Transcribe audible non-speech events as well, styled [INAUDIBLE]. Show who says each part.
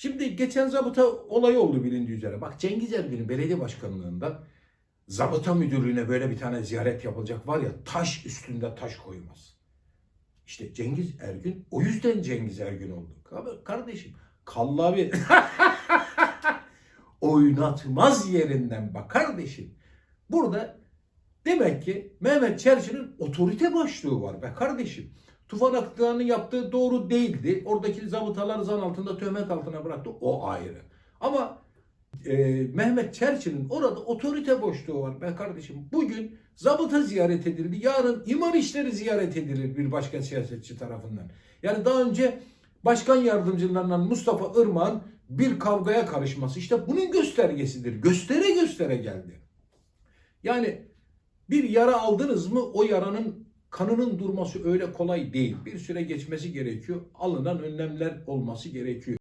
Speaker 1: Şimdi geçen zabıta olayı oldu bilindiği üzere. Bak Cengiz Ergün'ün belediye başkanlığında zabıta müdürlüğüne böyle bir tane ziyaret yapılacak var ya taş üstünde taş koymaz. İşte Cengiz Ergün o yüzden Cengiz Ergün oldu. Kardeşim kallavi [LAUGHS] oynatmaz yerinden bak kardeşim. Burada demek ki Mehmet Çerçi'nin otorite başlığı var be kardeşim. Tufan Aktıran'ın yaptığı doğru değildi. Oradaki zabıtaları zan altında töhmet altına bıraktı. O ayrı. Ama e, Mehmet Çerçi'nin orada otorite boşluğu var be kardeşim. Bugün zabıta ziyaret edildi. Yarın imar işleri ziyaret edilir bir başka siyasetçi tarafından. Yani daha önce başkan yardımcılarından Mustafa Irmak'ın bir kavgaya karışması işte bunun göstergesidir. Göstere göstere geldi. Yani bir yara aldınız mı o yaranın kanının durması öyle kolay değil. Bir süre geçmesi gerekiyor. Alınan önlemler olması gerekiyor.